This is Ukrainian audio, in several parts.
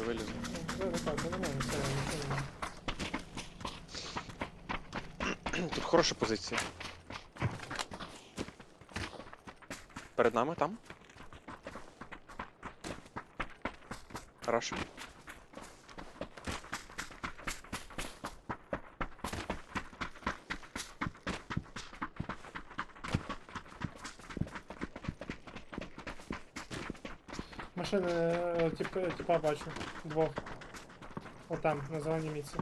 то вилізу. Ну. Тут хороша позиція. Перед нами там. Хорошо. Машини, е, типа, типа бачу. Двох. Отам, на зеленій місці.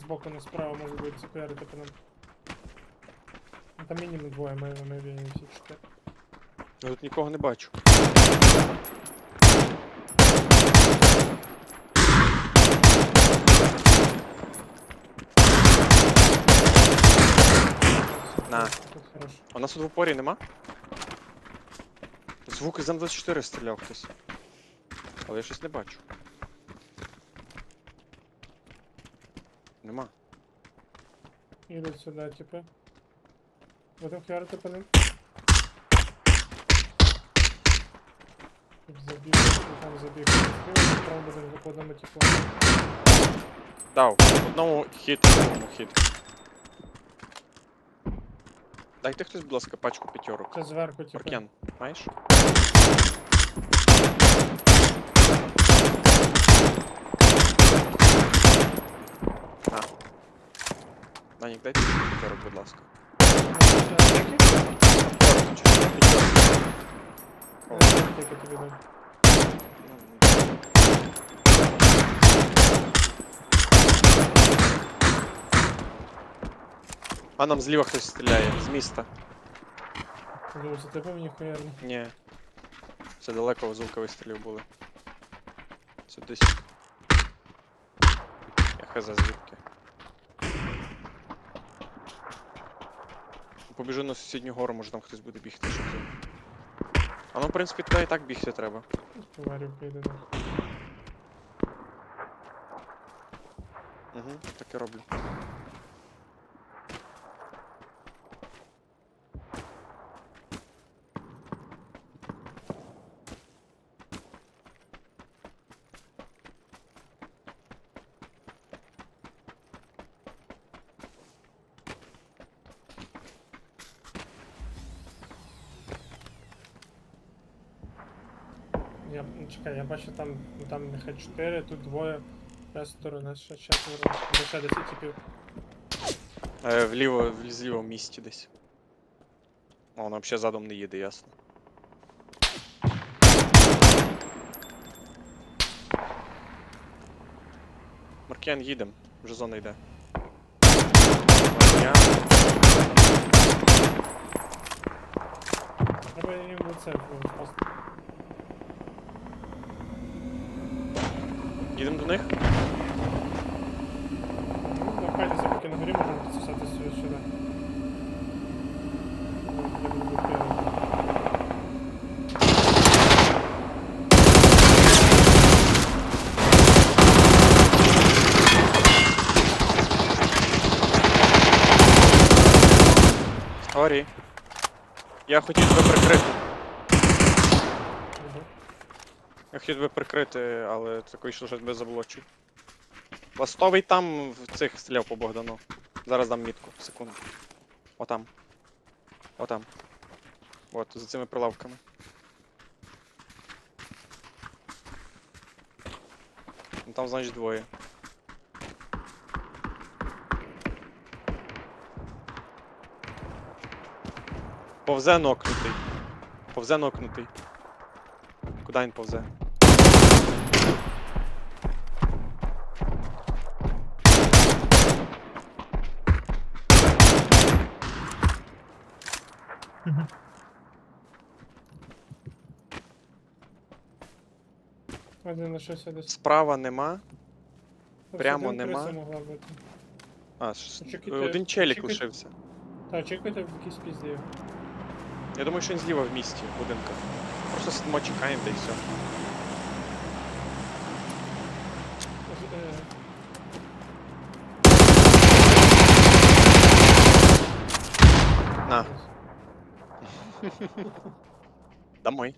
Збоку не справа може бути закуярити по нам. Ну, Там мінімум двоє, ми, ми вільні всі чотири. Я тут нікого не бачу. На. У нас тут в упорі нема? Звук із М24 стріляв хтось. Але я щось не бачу. Нема. Їдуть сюди, типи. Будемо хвярити по ним. Забіг, там забіг. Будемо по одному типу. Дав. Одному хід, другому хід. Дайте хтось, будь ласка, пачку п'ятерок. Це зверху, типу. Маркен, маєш? На. Данік, дайте п'ятерок, будь ласка. П'ятерки? П'ятерок, чи що? П'ятерок. О, П'ятерки тобі дам. А нам зліва хтось стріляє, з міста. Думаю, це тебе мені хуярно. Ні. Це далеко звука вистрілів були. Це десь. Я хз звідки. Побіжу на сусідню гору, може там хтось буде бігти, щоб. ти- А ну, в принципі, туди і так бігти треба. Поварів прийде. Угу, так і роблю. Я, ну, чекай, я бачу там, ну, там нехай 4, тут двоє, п'ятеро, нас ще четверо. Лише 10 типів. Е, вліво, в зліво місті десь. О, вона взагалі задом не їде, ясно. Маркіан їдем, вже зона йде. Маркіан. Треба їм в лице Їдемо до них? Ну, Напхайтеся, поки на горі можемо підсосати сюди сюди. Відкривати. Я хотів тебе прикрити. Я хотів тебе прикрити, але так вийшло, що я тебе заблочив. Ластовий там в цих стріляв по Богдану. Зараз дам мітку, секунду. Отам. Отам. От, за цими прилавками. Ну, Там, значить, двоє. Повзе нокнутий. Повзе нокнутий. Куди він повзе? Один лишився десь. Справа нема. Прямо один нема. криса могла бути. А, щось- Чекайте, один челік чекайте. лишився. Так, чекайте в якійсь пізді. Я думаю, що він зліва в місті, в будинках. Просто сидимо, чекаємо, та і все. На, домой.